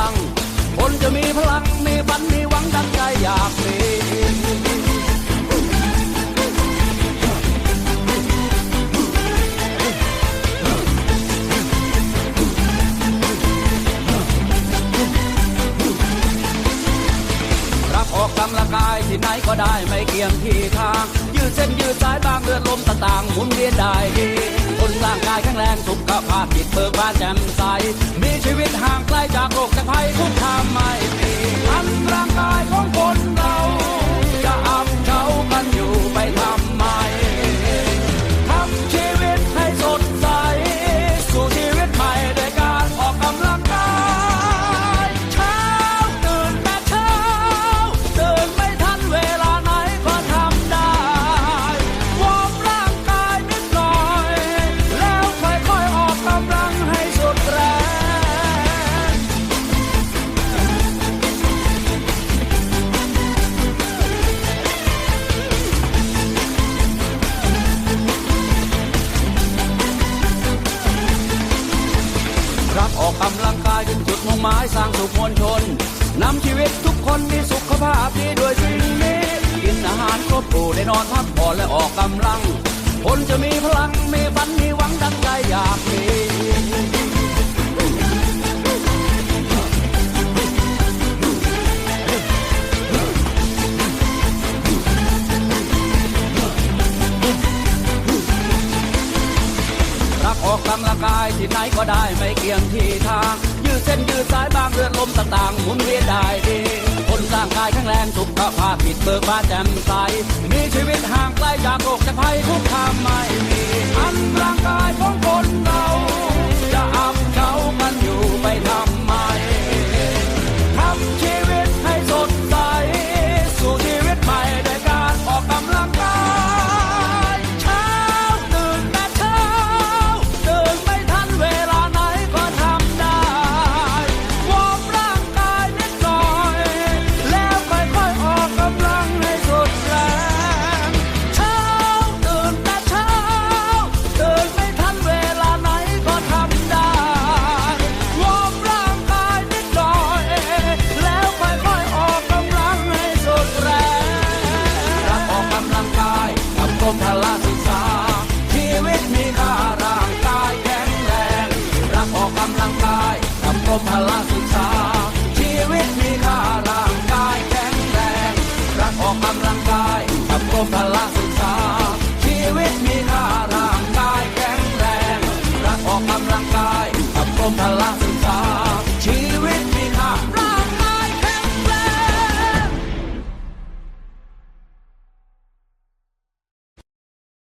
ัง พลังมีฝันมีหวังดังใจอยากมีรับออกกำลังกายที่ไหนก็ได้ไม่เกี่ยงที่ทาง ยืดเส้นยืดสายบางเลือดลมต่างๆหมุนเวียนได้ดีคนร่างกายแข็งแรงสุขภาพจิตเบิกบานแจ่มใส มีชีวิตห่างไกลจากโรคจากภัยทุก ออกกำลังกายเป็นจุดมุ่งหมายสร้างสุขมวลชนนำชีวิตทุกคนมีสุขภาพดีด้วยสิ่งนี้กินอาหารครบถ้วนได้นอนพักผ่อนและออกกำลัง คนจะมีพลังมีฝัน ออกกำลังกายที่ไหนก็ได้ไม่เกี่ยงที่ทาง ยืดเส้นยืดสายบางเลือดลมต่างๆหมุนเวียนได้ดีคนร่างกายแข็งแรงสุขภาพผิดเบิกบานแจ่มใส มีชีวิตห่างไกลจากโรคจะภัยทุกทางไม่